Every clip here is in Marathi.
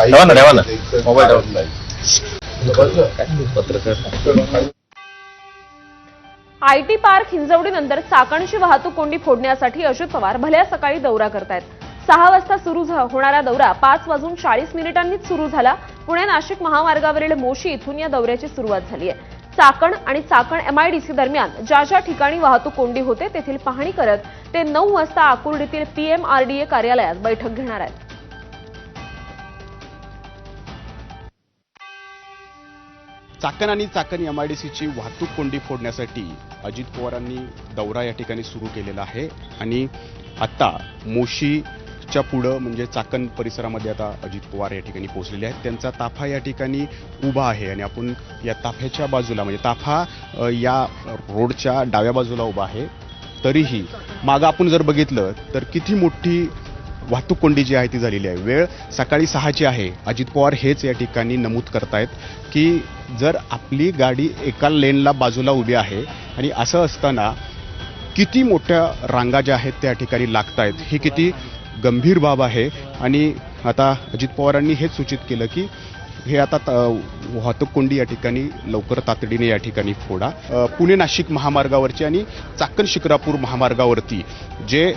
ठेवा ना, ठेवा ना. मोबाईल ठेवा. आयटी पार्क हिंजवडी नंतर चाकणची वाहतूक कोंडी फोडण्यासाठी अजित पवार भल्या सकाळी दौरा करतायत. सहा वाजता सुरू होणारा दौरा पाच वाजून चाळीस मिनिटांनीच सुरू झाला. पुणे नाशिक महामार्गावरील मोशी इथून या दौऱ्याची सुरुवात झाली आहे. चाकण आणि चाकण एमआयडीसी दरम्यान ज्या ज्या ठिकाणी वाहतूक कोंडी होते तेथील पाहणी करत ते नऊ वाजता आकुर्डीतील पीएमआरडीए कार्यालयात बैठक घेणार आहेत. चाकण आणि चाकण एम आय डी सीची वाहतूक कोंडी फोडण्यासाठी अजित पवारांनी दौरा या ठिकाणी सुरू केलेला आहे. आणि आता मोशीच्या पुढं म्हणजे चाकण परिसरामध्ये आता अजित पवार या ठिकाणी पोहोचलेले आहेत. त्यांचा ताफा या ठिकाणी उभा आहे आणि आपण या ताफ्याच्या बाजूला म्हणजे ताफा या रोडच्या डाव्या बाजूला उभा आहे. तरीही मागं आपण जर बघितलं तर किती मोठी वाहतूक कोंडी जी आहे ती झालेली आहे. वेळ सकाळी सहाची आहे. अजित पवार हेच या ठिकाणी नमूद करतायत की जर आपली गाडी एका लेनला बाजूला उभी आहे आणि असं असताना किती मोठ्या रांगा ज्या आहेत त्या ठिकाणी लागत आहेत ही किती गंभीर बाब आहे. आणि आता अजित पवारांनी हेच सूचित केलं की हे आता त- वाहतूक कोंडी या ठिकाणी लवकर तातडीने या ठिकाणी फोडा. पुणे नाशिक महामार्गावरची आणि चाकण शिक्रापूर महामार्गावरती जे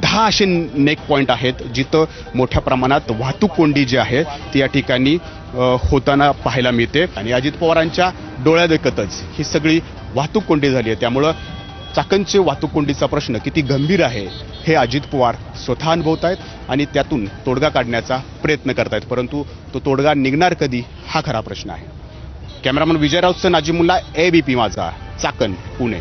दहा असे नेक पॉईंट आहेत जिथं मोठ्या प्रमाणात वाहतूक कोंडी जी आहे ती या ठिकाणी होताना पाहायला मिळते. आणि अजित पवारांच्या डोळ्यादेखतच ही सगळी वाहतूक कोंडी झाली आहे. त्यामुळं चाकणचे वाहतूक कोंडीचा प्रश्न किती गंभीर आहे हे अजित पवार स्वतः अनुभवत आहेत आणि त्यातून तोडगा काढण्याचा प्रयत्न करतायत परंतु तो तोडगा निघणार कधी हा खरा प्रश्न आहे. Cameraman Vijay राऊतचं नाजिमुल्ला A B P माझा चाकण पुणे.